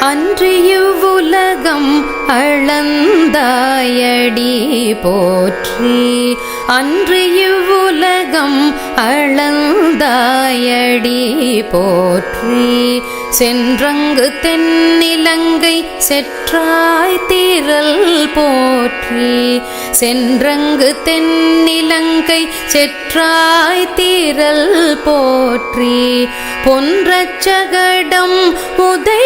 அன்றியுலகம் அளந்தாயடி போற்றி. அன்றியுலகம் அளந்தாயடி போற்றி. சென்றங்கு தென்னிலங்கை செற்றாய் தீரல் போற்றி. சென்றங்கு தென்னிலங்கை செற்றாய் தீரல் போற்றி. பொன்றச்சகடம் உதைத்தாய்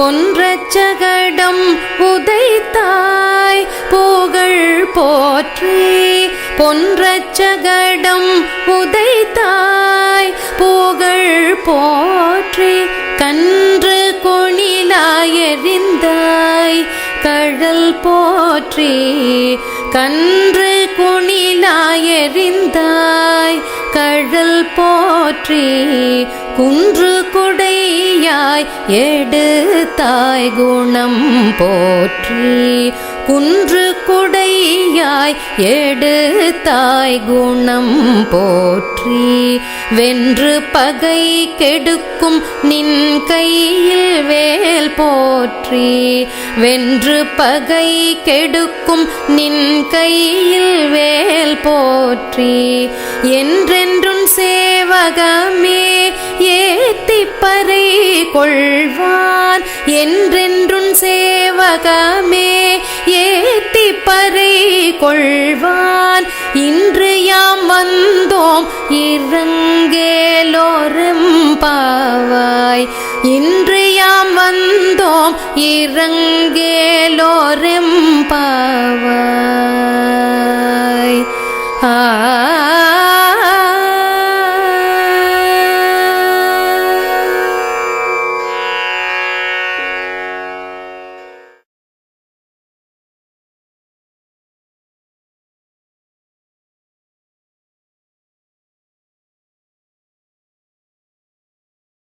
பொன்றச்சகடம் உதைத்தாய். புகழ் போற்றி. பொன்றச்சகடம் உதைத்தாய். புகழ் போற்றி. கன்று கொணிலாயறிந்தாய் கழல் போற்றி. கன்று குணிலாயறிந்தாய் கழல் போற்றி குன்று குடையாய் எடுத்தாய் குணம் போற்றி. குன்று குடையாய் எடுத்தாய் குணம் போற்றி. வென்று பகை கெடுக்கும் நின் கை போற்றி. வென்று பகை கெடுக்கும் நின் கையில் வேல் போற்றி. என்றென்றும் சேவகமே ஏத்திப்பறை கொள்வான். என்றென்றும் சேவகமே ஏத்திப்பறை கொள்வான். இன்று யாம் வந்தோம் இறங்கேலோரும் பா வந்தாய் இன்று யாம் வந்தோம் இறங்கேலோரெம்பாவாய் ஆ